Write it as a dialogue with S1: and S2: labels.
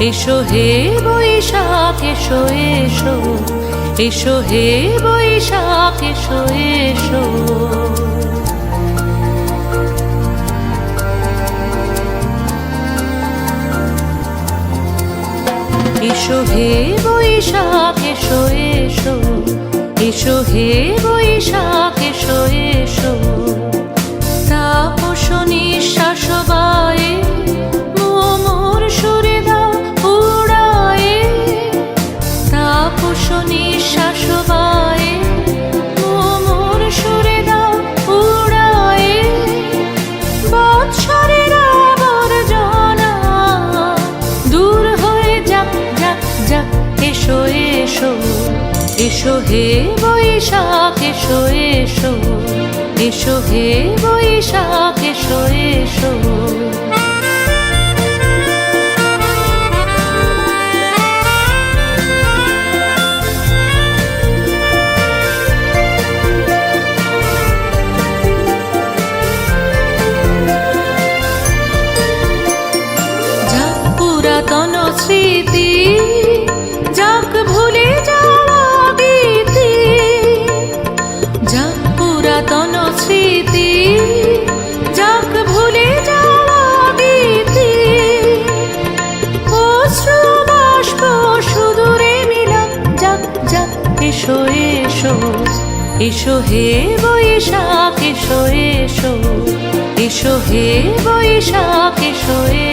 S1: এসো হে বৈশাখ, এসো এসো। এসো হে বৈশাখ, এসো এসো। এসো হে বৈশাখ, এসো এসো। এসো হে বৈশাখ, এসো এসো। তাপস নিঃশ্বাস তাপস নিঃশ্বাস বায়ে মোমোর সুরে দাও উড়ায়ে বৎসরের আবর্জনা দূর হয়ে যাক যাক যাক, এসো এসো এসো হে বৈশাখ, এসো এসো এসো হে বৈশাখ, এসো এসো। স্মৃতি যাক ভুলে যাওয়া যাক পুরাতন স্মৃতি, যাক ভুলে যাওয়া গীতি অশ্রু বাষ্প সুদূরে মিলাম, যাক যাক, এসো এসো এসো হে বৈশাখ, এসো এসো এসো হে বৈশাখ এসো এসো